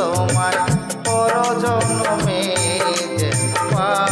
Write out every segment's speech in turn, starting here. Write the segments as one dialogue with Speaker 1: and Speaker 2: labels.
Speaker 1: তোমার পর জন্মে যে পাই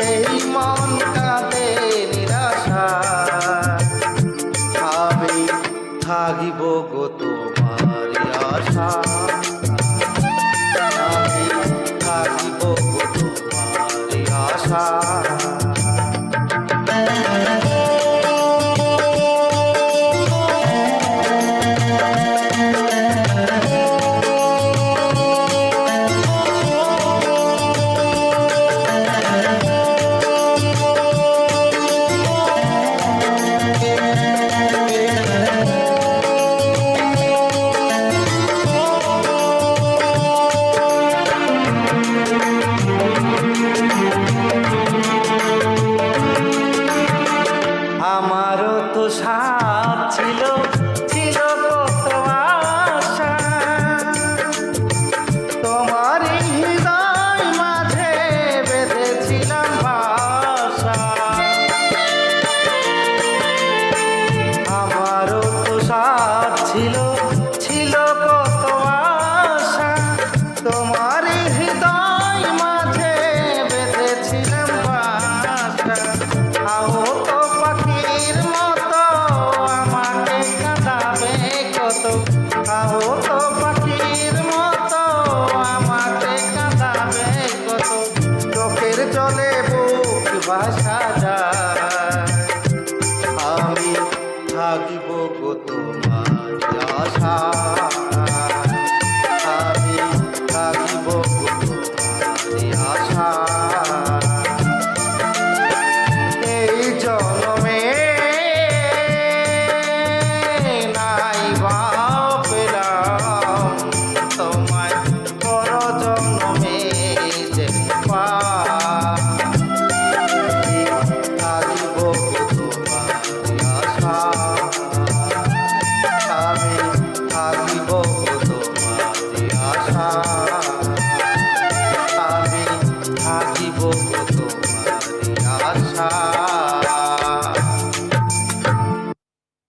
Speaker 1: সেই মন কাঁদে নিরাশা। আমি থাকিব গো তোমার আশা।